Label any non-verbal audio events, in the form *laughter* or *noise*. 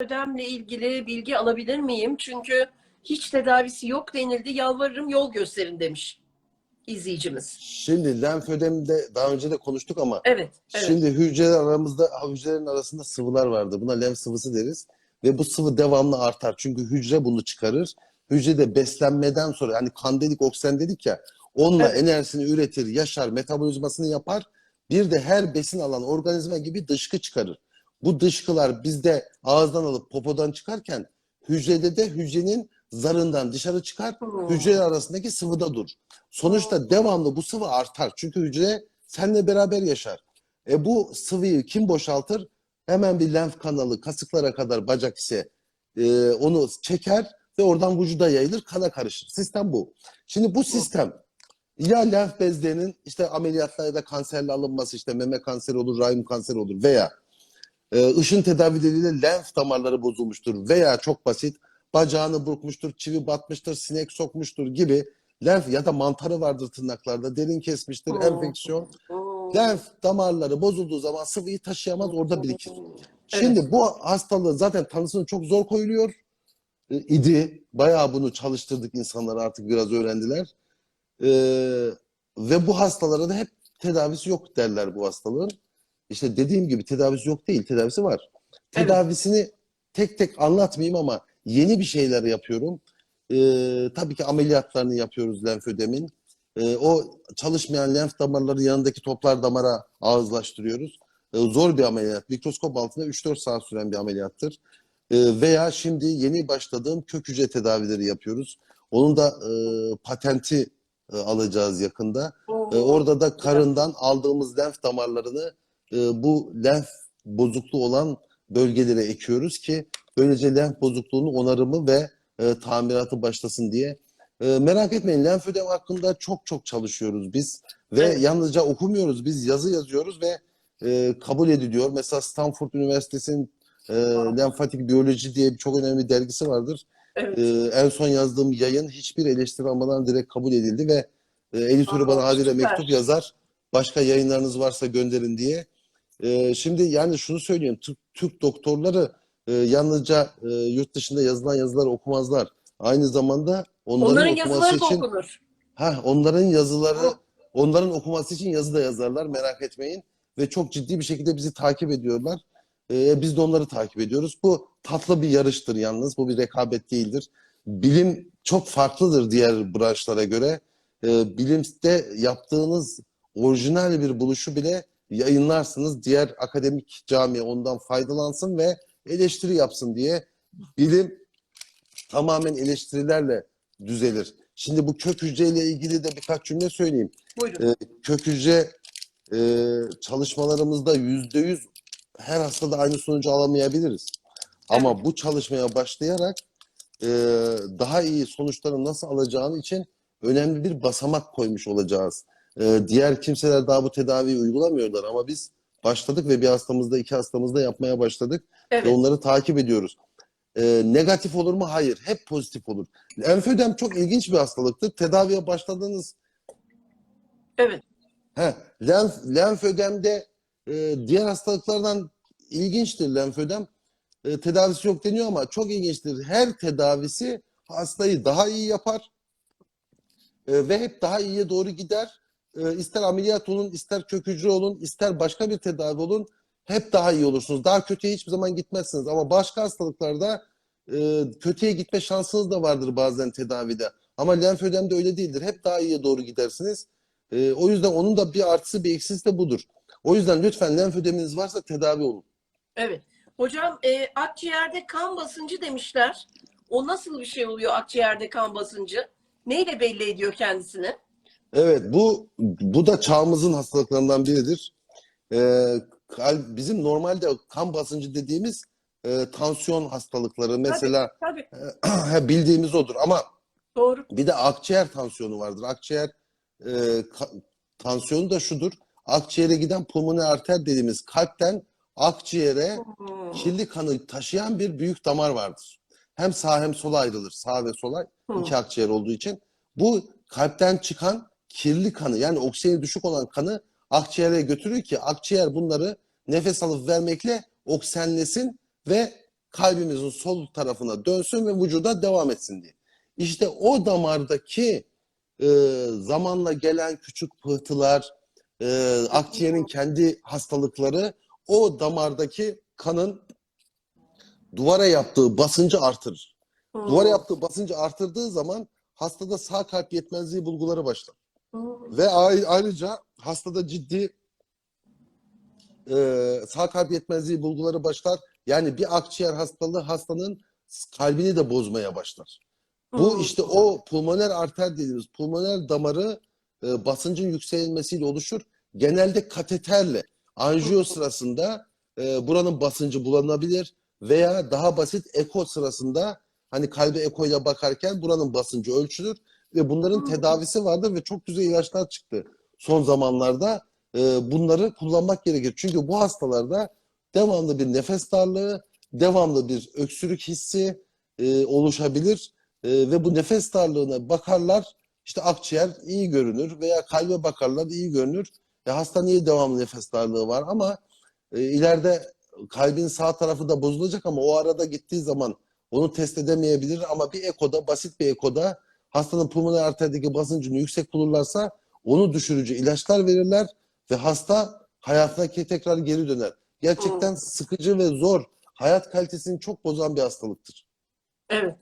ödemle ilgili bilgi alabilir miyim? Çünkü hiç tedavisi yok denildi. Yalvarırım yol gösterin demiş izleyicimiz. Şimdi lenfödemde daha önce de konuştuk ama Evet, evet. şimdi hücreler aramızda hücrelerin arasında sıvılar vardır. Buna lenf sıvısı deriz. Ve bu sıvı devamlı artar. Çünkü hücre bunu çıkarır. Hücre de beslenmeden sonra hani kan dedik, oksijen dedik ya onunla Evet. enerjisini üretir, yaşar, metabolizmasını yapar. Bir de her besin alan organizma gibi dışkı çıkarır. Bu dışkılar bizde ağızdan alıp popodan çıkarken hücrede de hücrenin zarından dışarı çıkar. Hmm. Hücreler arasındaki sıvıda dur. Sonuçta devamlı bu sıvı artar. Çünkü hücre seninle beraber yaşar. E bu sıvıyı kim boşaltır? Hemen bir lenf kanalı kasıklara kadar bacak ise e, onu çeker ve oradan vücuda yayılır, kana karışır. Sistem bu. Şimdi bu sistem ya lenf bezlerinin işte ameliyatla ya da kanserle alınması işte meme kanseri olur, rahim kanseri olur veya e, ışın tedavileriyle lenf damarları bozulmuştur veya çok basit bacağını burkmuştur, çivi batmıştır, sinek sokmuştur gibi lenf ya da mantarı vardır tırnaklarda, derin kesmiştir, Hmm. enfeksiyon. Hmm. Lenf damarları bozulduğu zaman sıvıyı taşıyamaz, orada birikir. Şimdi bu hastalığın zaten tanısını çok zor koyuluyor e, idi. Bayağı bunu çalıştırdık insanlar artık biraz öğrendiler. E, ve bu hastalara da hep tedavisi yok derler bu hastalığın. İşte dediğim gibi tedavisi yok değil, tedavisi var. Evet. Tedavisini tek tek anlatmayayım ama yeni bir şeyler yapıyorum. E, tabii ki ameliyatlarını yapıyoruz lenfödemin. E, o çalışmayan lenf damarları yanındaki toplar damara ağızlaştırıyoruz. E, zor bir ameliyat. Mikroskop altında 3-4 saat süren bir ameliyattır. E, veya şimdi yeni başladığım kök hücre tedavileri yapıyoruz. Onun da e, patenti e, alacağız yakında. E, orada da karından aldığımız lenf damarlarını e, bu lenf bozukluğu olan bölgelere ekiyoruz ki böylece lenf bozukluğunun onarımı ve e, tamiratı başlasın diye. E, merak etmeyin lenfödem hakkında çok çok çalışıyoruz biz ve Evet. yalnızca okumuyoruz. Biz yazı yazıyoruz ve e, kabul ediliyor. Mesela Stanford Üniversitesi'nin e, lenfatik biyoloji diye bir çok önemli dergisi vardır. Evet. Ee, en son yazdığım yayın hiçbir eleştiri almadan direkt kabul edildi ve e, editörü Aa, bana süper. mektup yazar. Başka yayınlarınız varsa gönderin diye. Ee, şimdi yani şunu söyleyeyim. Türk, Türk doktorları e, yalnızca e, yurt dışında yazılan yazıları okumazlar. Aynı zamanda onların, Onların okuması yazıları da için okunur. ha onların yazıları onların okuması için yazı da yazarlar merak etmeyin ve çok ciddi bir şekilde bizi takip ediyorlar. Ee, biz de onları takip ediyoruz. Bu tatlı bir yarıştır yalnız. Bu bir rekabet değildir. Bilim çok farklıdır diğer branşlara göre. Ee, bilimde yaptığınız orijinal bir buluşu bile yayınlarsınız. Diğer akademik cami ondan faydalansın ve eleştiri yapsın diye. Bilim tamamen eleştirilerle düzelir. Şimdi bu kök hücreyle ilgili de birkaç cümle söyleyeyim. Buyurun. E, kök hücre e, çalışmalarımızda yüzde yüz her hastada aynı sonucu alamayabiliriz. Ama bu çalışmaya başlayarak e, daha iyi sonuçları nasıl alacağını için önemli bir basamak koymuş olacağız. E, diğer kimseler daha bu tedaviyi uygulamıyorlar ama biz başladık ve bir hastamızda iki hastamızda yapmaya başladık ve Evet. onları takip ediyoruz. E, negatif olur mu? Hayır. Hep pozitif olur. Lenfödem çok ilginç bir hastalıktır. Tedaviye başladığınız Evet. He, lenf, lenfödemde e, diğer hastalıklardan ilginçtir lenfödem. E, tedavisi yok deniyor ama çok ilginçtir. Her tedavisi hastayı daha iyi yapar E, ve hep daha iyiye doğru gider. E, ister ameliyat olun, ister kök hücre olun, ister başka bir tedavi olun. Hep daha iyi olursunuz. Daha kötüye hiçbir zaman gitmezsiniz. Ama başka hastalıklarda e, kötüye gitme şansınız da vardır bazen tedavide. Ama lenfödemde öyle değildir. Hep daha iyiye doğru gidersiniz. E, o yüzden onun da bir artısı bir eksisi de budur. O yüzden lütfen lenfödeminiz varsa tedavi olun. Evet. Hocam e, akciğerde kan basıncı demişler. O nasıl bir şey oluyor akciğerde kan basıncı? Neyle belli ediyor kendisini? Evet bu bu da çağımızın hastalıklarından biridir. E, kalp, bizim normalde kan basıncı dediğimiz e, tansiyon hastalıkları mesela Tabii. *clears throat* bildiğimiz odur ama Doğru. bir de akciğer tansiyonu vardır. Akciğer e, ka- tansiyonu da şudur. Akciğere giden pulmoner arter dediğimiz kalpten akciğere Hmm. kirli kanı taşıyan bir büyük damar vardır. Hem sağ hem sola ayrılır. Sağ ve sola Hmm. iki akciğer olduğu için. Bu kalpten çıkan kirli kanı yani oksijeni düşük olan kanı akciğere götürür ki akciğer bunları nefes alıp vermekle oksijenlesin ve kalbimizin sol tarafına dönsün ve vücuda devam etsin diye. İşte o damardaki e, zamanla gelen küçük pıhtılar, e, akciğerin kendi hastalıkları o damardaki kanın duvara yaptığı basıncı artırır. Duvara yaptığı basıncı artırdığı zaman hastada sağ kalp yetmezliği bulguları başlar. Ve ay- ayrıca hastada ciddi e, sağ kalp yetmezliği bulguları başlar. Yani bir akciğer hastalığı hastanın kalbini de bozmaya başlar. Bu işte o pulmoner arter dediğimiz pulmoner damarı e, basıncın yükselmesiyle oluşur. Genelde kateterle anjiyo sırasında e, buranın basıncı bulunabilir veya daha basit eko sırasında hani kalbe ekoyla bakarken buranın basıncı ölçülür ve bunların tedavisi vardır ve çok güzel ilaçlar çıktı son zamanlarda. E, bunları kullanmak gerekir. Çünkü bu hastalarda devamlı bir nefes darlığı, devamlı bir öksürük hissi e, oluşabilir. E, ve bu nefes darlığına bakarlar işte akciğer iyi görünür veya kalbe bakarlar iyi görünür. E, hasta niye devamlı nefes darlığı var ama e, ileride kalbin sağ tarafı da bozulacak ama o arada gittiği zaman onu test edemeyebilir ama bir ekoda basit bir ekoda hastanın pulmoner arterdeki basıncını yüksek bulurlarsa onu düşürücü ilaçlar verirler ve hasta hayatına tekrar geri döner. Gerçekten sıkıcı ve zor hayat kalitesini çok bozan bir hastalıktır. Evet.